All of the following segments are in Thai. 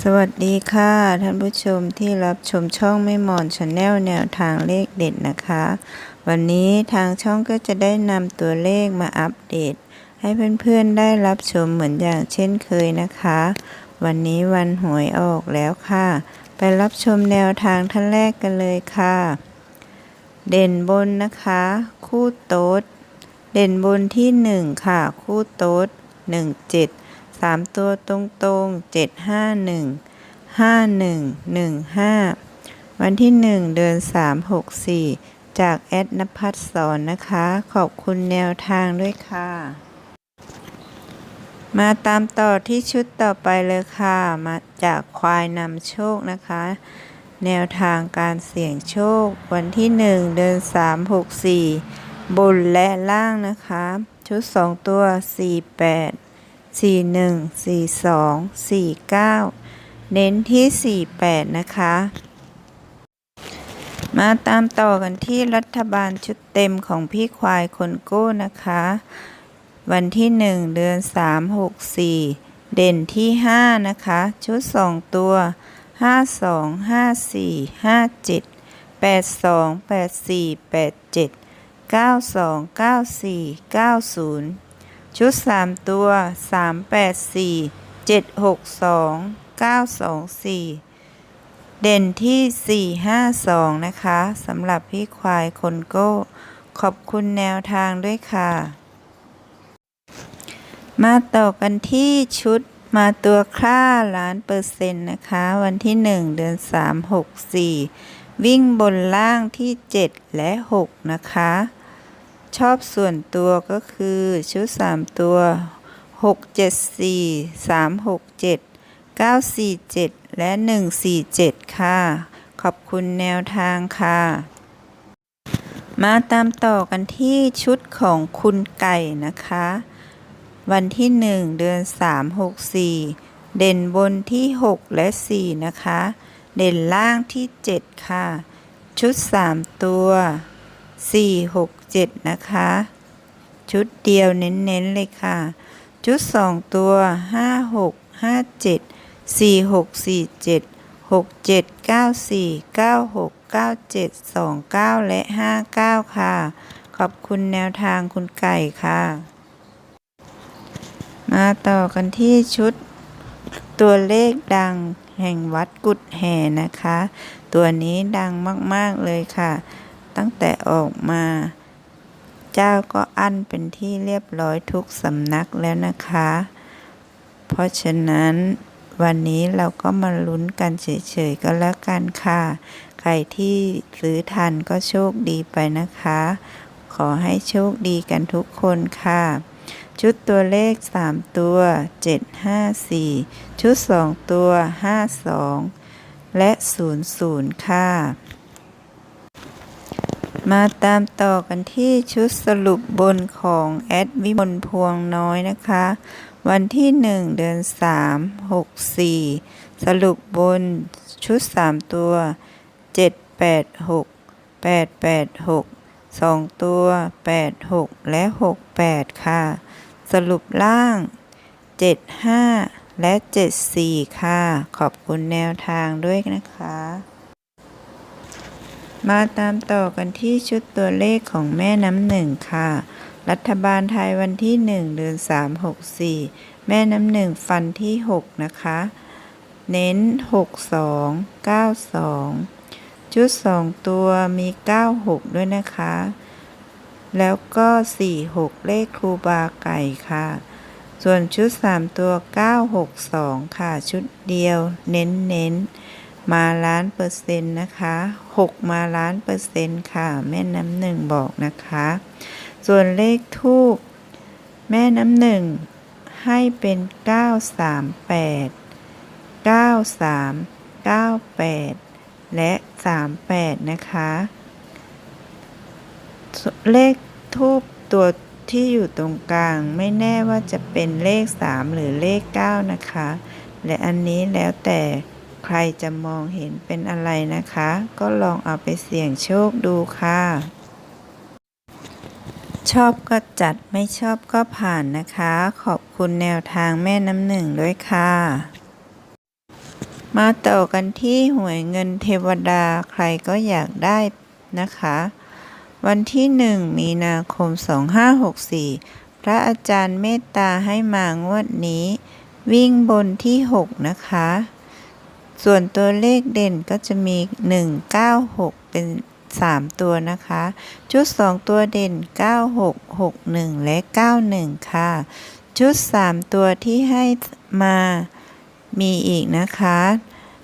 สวัสดีค่ะ ท่านผู้ชมที่รับชมช่องไม่หมอนชาแนลแนวทางเลขเด็ดนะคะ วันนี้ทางช่องก็จะได้นำตัวเลขมาอัปเดต ให้เพื่อนๆได้รับชมเหมือนอย่างเช่นเคยนะคะ วันนี้วันหวยออกแล้วค่ะ ไปรับชมแนวทางท่านแรกกันเลยค่ะ เด่นบนนะคะ คู่โต๊ด เด่นบนที่หนึ่งค่ะ คู่โต๊ดหนึ่งเจ็ด สามตัวตรงๆเจ็ดห้าหนึ่งห้าหนึ่งหนึ่งห้าวันที่หนึ่งเดือนสามหกสี่จากแอดนภัสสอนนะคะ ขอบคุณแนวทางด้วยค่ะ มาตามต่อที่ชุดต่อไปเลยค่ะ มาจากควายนำโชคนะคะ แนวทางการเสี่ยงโชค วันที่หนึ่งเดือนสามหกสี่บนและล่างนะคะ ชุดสองตัวสี่แปด 41 42 49 เน้นที่ 48 นะคะ มาตามต่อกันที่รัฐบาลชุดเต็มของพี่ควายคนกู้นะคะ วันที่ 1 เดือน 3 64เด่นที่ 5 นะคะ ชุด 2 ตัว 5 2 5 4 5 7 8 2 8 4 8 7 9 2 9 4 9 0 ชุดสามตัวสามแปดสี่เจ็ดหกสองเก้าสองสี่เด่นที่สี่ห้าสองนะคะสำหรับพี่ควายคนโก้ ขอบคุณแนวทางด้วยค่ะ มาต่อกันที่ชุดมาตัวค่าล้านเปอร์เซ็นต์นะคะ วันที่หนึ่งเดือนสามหกสี่วิ่งบนล่างที่เจ็ดและหกนะคะ ชอบส่วนตัวก็คือ ชุดสามตัวหกเจ็ดสี่สามหกเจ็ดเก้าสี่เจ็ดและหนึ่งสี่เจ็ดค่ะ ขอบคุณแนวทางค่ะ มาตามต่อกันที่ชุดของคุณไก่นะคะ วันที่หนึ่งเดือนสามหกสี่เด่นบนที่หกและสี่นะคะ เด่นล่างที่เจ็ดค่ะ ชุดสามตัว หกเจ็ดนะคะ ชุดเดียวเน้นๆเลยค่ะ ชุดสองตัวห้าหกห้าเจ็ดสี่หกสี่เจ็ดหกเจ็ดเก้าสี่เก้าหกเก้าเจ็ดสองเก้าและห้าเก้าค่ะ ขอบคุณแนวทางคุณไก่ค่ะ มาต่อกันที่ชุดตัวเลขดังแห่งวัดกุดแห่นะคะ ตัวนี้ดังมาก ๆ เลยค่ะ ตั้งแต่ออกมา เจ้าก็อั้นเป็นที่เรียบร้อยทุกสำนักแล้วนะคะ เพราะฉะนั้นวันนี้เราก็มาลุ้นกันเฉยๆก็แล้วกันค่ะ ใครที่ซื้อทันก็โชคดีไปนะคะ ขอให้โชคดีกันทุกคนค่ะ ชุดตัวเลข 3 ตัว 754 ชุด 2 ตัว 52 และ 00 ค่ะ มาตามต่อกันที่ชุดสรุปบนของแอดวิมลพวงน้อยนะคะ วันที่ 1 เดือน 3 64 สรุปบนชุด 3 ตัว 786 886 2 ตัว 86 และ 68 ค่ะ สรุปล่าง 75 และ 74 ค่ะ ขอบคุณแนวทางด้วยนะคะ มาตามต่อกันที่ชุดตัวเลขของแม่น้ำหนึ่งค่ะ รัฐบาลไทยวันที่ 1 เดือน 3 6 4 แม่น้ำหนึ่งฟันที่ 6 นะคะ เน้น 62 92 ชุด 2 ตัวมี 96 ด้วยนะคะ แล้วก็ 46 เลขครูบาไก่ค่ะ ส่วนชุด 3 ตัว 962 ค่ะ ชุดเดียว เน้นเน้น มาล้านเปอร์เซ็นต์นะคะ6มาล้านเปอร์เซ็นต์ค่ะ แม่น้ำหนึ่งบอกนะคะ ส่วนเลขทูบแม่น้ำหนึ่งให้เป็น 938 93 98 และ 38 นะคะ เลขทูบตัวที่อยู่ตรงกลางไม่แน่ว่าจะเป็นเลข 3 หรือเลข 9 นะคะ และอันนี้แล้วแต่ ใครจะมองเห็นเป็นอะไรนะคะ ก็ลองเอาไปเสี่ยงโชคดูค่ะ ชอบก็จัดไม่ชอบก็ผ่านนะคะ ขอบคุณแนวทางแม่น้ำหนึ่งด้วยค่ะ มาต่อกันที่หวยเงินเทวดาใครก็อยากได้นะคะ วันที่หนึ่งมีนาคม 2564 พระอาจารย์เมตตาให้มางวดนี้ วิ่งบนที่ 6 นะคะ ส่วนตัวเลขเด่นก็จะมี 1 9 6 เป็น 3 ตัวนะคะ ชุด 2 ตัวเด่น 96 61 และ 91 ค่ะ ชุด 3 ตัวที่ให้มามีอีกนะคะ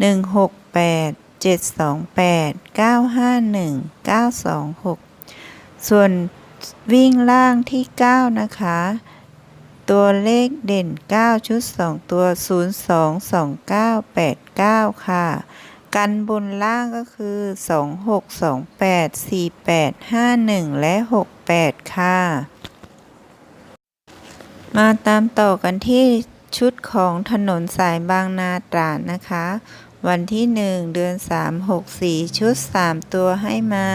168 728 951 926 ส่วนวิ่งล่างที่ 9 นะคะ ตัวเลขเด่น 9 ชุด 2 ตัว 02 29 89 ค่ะ กันบนล่างก็คือ 26 28 48 51 และ 68 ค่ะ มาตามต่อกันที่ชุดของถนนสายบางนาตราดนะคะ วันที่ 1 เดือน 3 64 ชุด 3 ตัวให้มา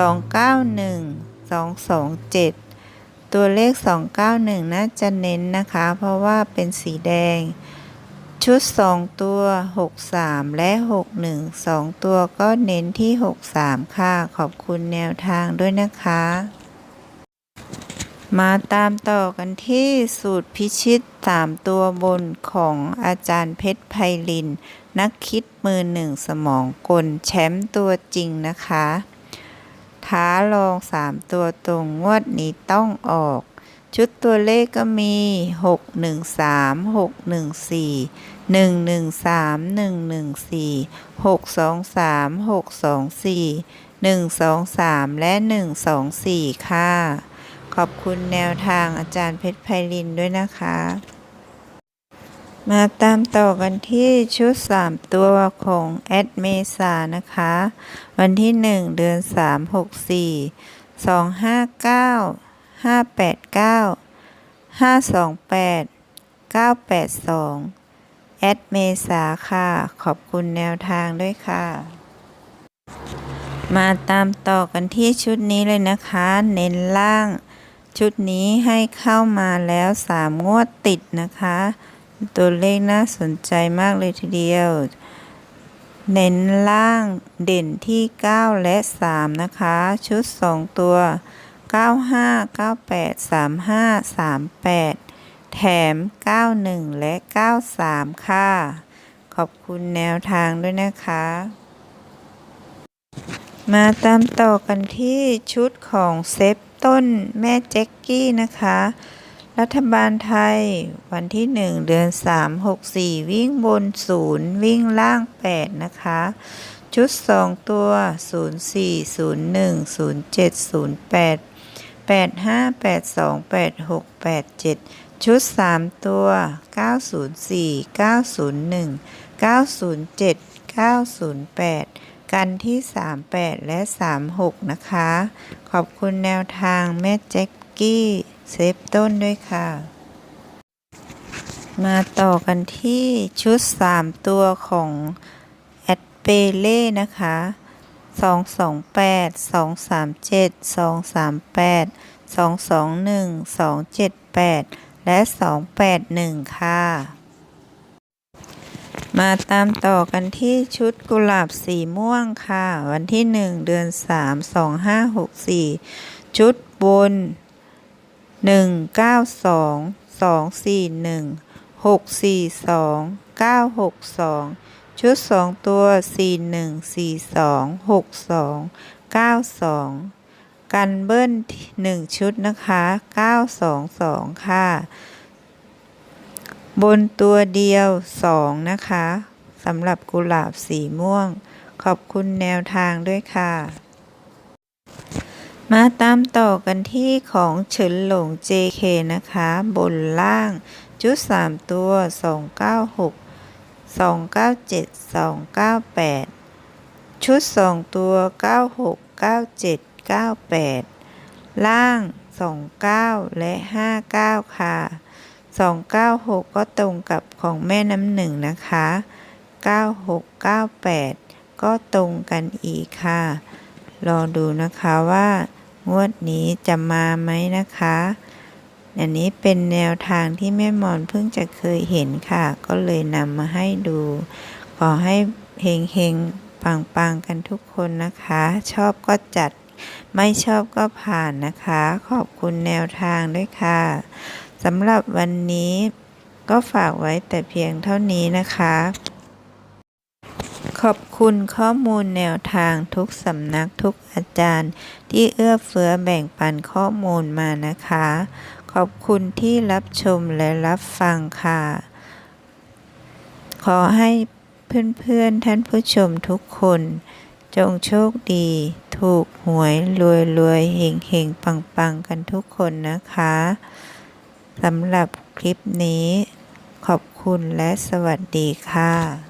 291 227 ตัวเลข 291 น่าจะเน้นนะคะ เพราะว่าเป็นสีแดง ชุด 2 ตัว 63 และ 61 2 ตัวก็เน้นที่ 63 ค่ะ ขอบคุณแนวทางด้วยนะคะ มาตามต่อกันที่สูตรพิชิต 3 ตัวบนของอาจารย์เพชรไพลิน นักคิดมือหนึ่งสมองกล แชมป์ตัวจริงนะคะ ท้าลอง3ตัวตรงงวดนี้ต้องออก ชุดตัวเลขก็มี 6 1 3 6 1 4 1 1 3 1 1 4 6 2 3 6 2 4 1 2 3 และ 1 2 4 ค่ะ ขอบคุณแนวทางอาจารย์เพชรไพลินด้วยนะคะ มาตามต่อกันที่ชุด 3 ตัวของแอดเมษานะคะ วันที่ 1 เดือน 3 64 259 589 528 982 แอดเมษาค่ะ ขอบคุณแนวทางด้วยค่ะ มาตามต่อกันที่ชุดนี้เลยนะคะ เน้นล่าง ชุดนี้ให้เข้ามาแล้ว 3 งวดติดนะคะ ตัวเลขน่าสนใจมากเลยทีเดียว เน้นล่างเด่นที่ 9 และ 3 นะคะ ชุด 2 ตัว 95 98 35 38 แถม 91 และ 93 ค่ะ ขอบคุณแนวทางด้วยนะคะ มาตามต่อกันที่ชุดของเซฟต้นแม่แจ็กกี้นะคะ รัฐบาลไทย วันที่ 1 เดือน 3 64 วิ่งบน 0 วิ่งล่าง 8 นะคะ ชุด 2 ตัว 04 01 07 08 85 82 86 87 ชุด 3 ตัว 904 901 907 908 กันที่ 38 และ 36 นะคะ ขอบคุณแนวทางแม่แจ็กกี้ เซฟต้นด้วยค่ะ มาต่อกันที่ชุด 3 ตัวของแอดเปเล่นะคะ228 237 238 221 278และ281ค่ะ มาตามต่อกันที่ชุดกุหลาบสีม่วงค่ะ วันที่1เดือน3 2564ชุดบน 192 241 642 962ชุด2ตัว41 42 62 92กันเบิ้ล1ชุดนะคะ922ค่ะ บนตัวเดียว2นะคะสำหรับกุหลาบสีม่วง ขอบคุณแนวทางด้วยค่ะ มาตามต่อกันที่ของเฉินหลง JK นะคะ บนล่างชุด 3 ตัว 296 297 298 ชุด 2 ตัว 96 97 98 ล่าง 29 และ 59 ค่ะ 296 ก็ตรงกับของแม่น้ำหนึ่งนะคะ 96 98 ก็ตรงกันอีกค่ะรอดูนะคะว่า งวดนี้จะมาไหมนะคะ อันนี้เป็นแนวทางที่แม่มอนเพิ่งจะเคยเห็นค่ะ ก็เลยนำมาให้ดู ขอให้เฮงเฮงปังปังๆกันทุกคนนะคะ ชอบก็จัด ไม่ชอบก็ผ่านนะคะ ขอบคุณแนวทางด้วยค่ะสำหรับวันนี้ก็ฝากไว้แต่เพียงเท่านี้นะคะ ขอบคุณข้อมูลแนวทางทุกสำนักทุกอาจารย์ ที่เอื้อเฟื้อแบ่งปันข้อมูลมานะคะ ขอบคุณที่รับชมและรับฟังค่ะ ขอให้เพื่อนๆท่านผู้ชมทุกคน จงโชคดี ถูกหวยรวยรวยเฮงเฮงปังปังกันทุกคนนะคะสำหรับคลิปนี้ ขอบคุณและสวัสดีค่ะ